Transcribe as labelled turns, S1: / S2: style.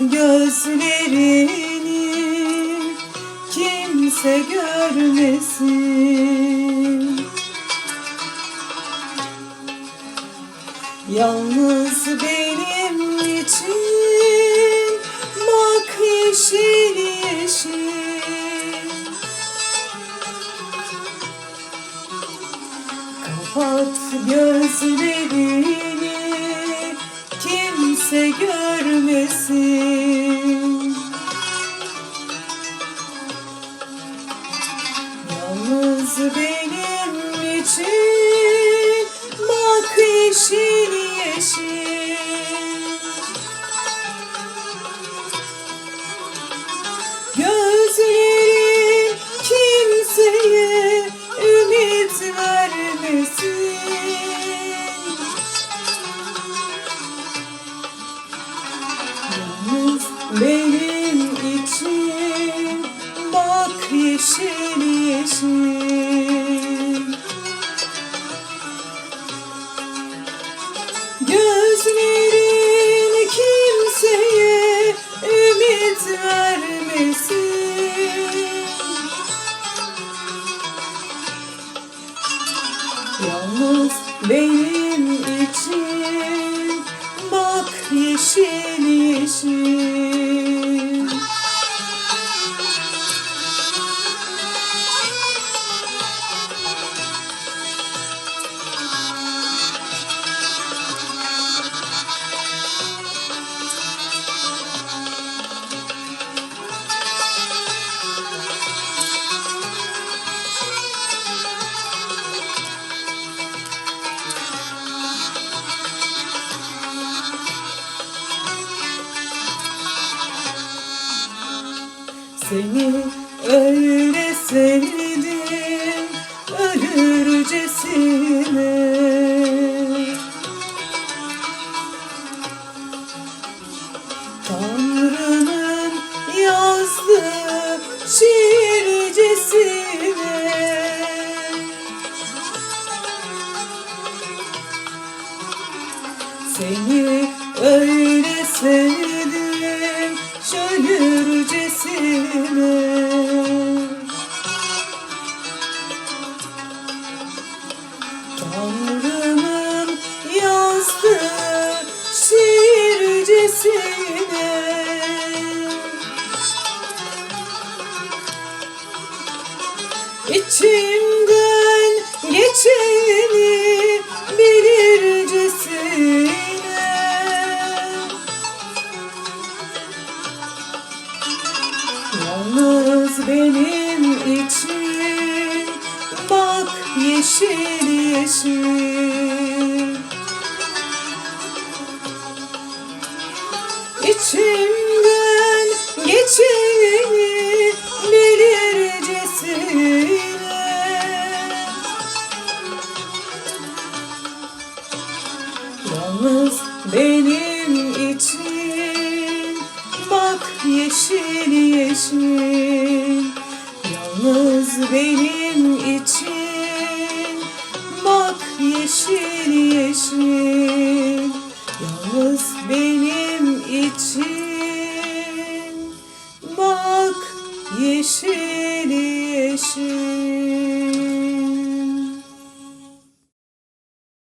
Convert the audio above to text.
S1: gözlerini kimse görmesin. Yalnız benim için bak yeşil yeşil. Kapat gözlerini kimse görmesin see. Benim için bak yeşil yeşil Gözlerin kimseye ümit vermesin. Yalnız benim için bak yeşil Seni öyle sevdim ölürcesine Tanrı'nın yazdığı şiircesine Seni öyle sevdim şölürcesine Tanrı'nın yazdığı şiircesine İçimden yeşil yeşil. İçimden geçeni bilircesine Yalnız benim için bak yeşil yeşil. Yalnız benim için yeşil yeşil Yalnız benim için. Bak yeşil yeşil